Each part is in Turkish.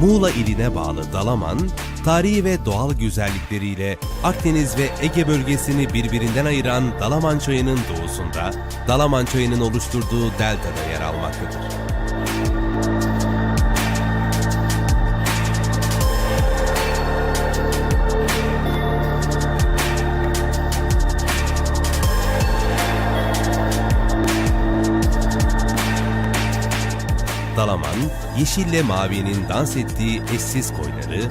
Muğla iline bağlı Dalaman, tarihi ve doğal güzellikleriyle Akdeniz ve Ege bölgesini birbirinden ayıran Dalaman Çayı'nın doğusunda, Dalaman Çayı'nın oluşturduğu deltada yer almaktadır. Dalaman, yeşille mavinin dans ettiği eşsiz koyları,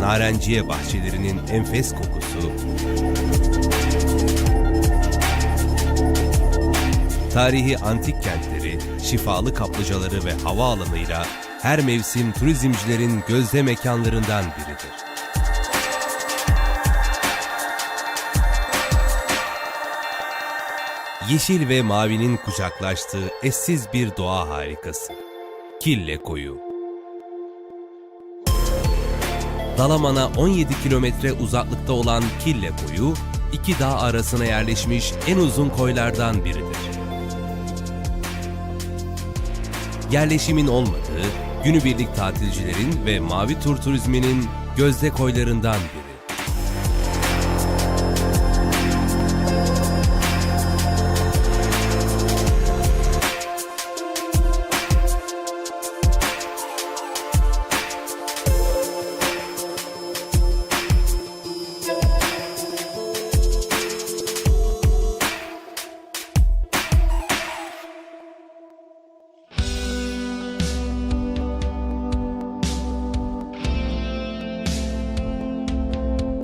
narenciye bahçelerinin enfes kokusu, tarihi antik kentleri, şifalı kaplıcaları ve havaalanıyla her mevsim turizmcilerin gözde mekanlarından biridir. Yeşil ve mavinin kucaklaştığı eşsiz bir doğa harikası. Kille Koyu Dalaman'a 17 kilometre uzaklıkta olan Kille Koyu, iki dağ arasına yerleşmiş en uzun koylardan biridir. Yerleşimin olmadığı, günübirlik tatilcilerin ve mavi tur turizminin gözde koylarından biri.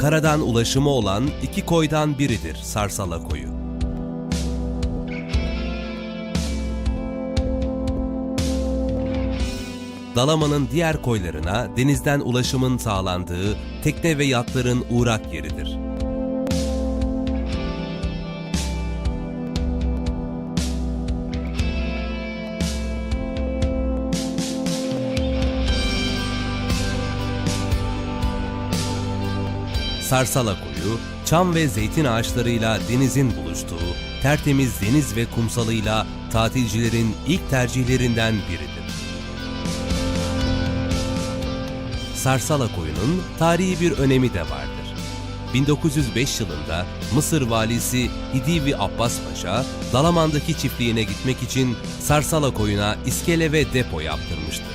Karadan ulaşımı olan iki koydan biridir Sarsala Koyu. Dalaman'ın diğer koylarına denizden ulaşımın sağlandığı tekne ve yatların uğrak yeridir. Sarsala Koyu, çam ve zeytin ağaçlarıyla denizin buluştuğu, tertemiz deniz ve kumsalıyla tatilcilerin ilk tercihlerinden biridir. Sarsala Koyu'nun tarihi bir önemi de vardır. 1905 yılında Mısır valisi Hidivi Abbas Paşa, Dalaman'daki çiftliğine gitmek için Sarsala Koyu'na iskele ve depo yaptırmıştır.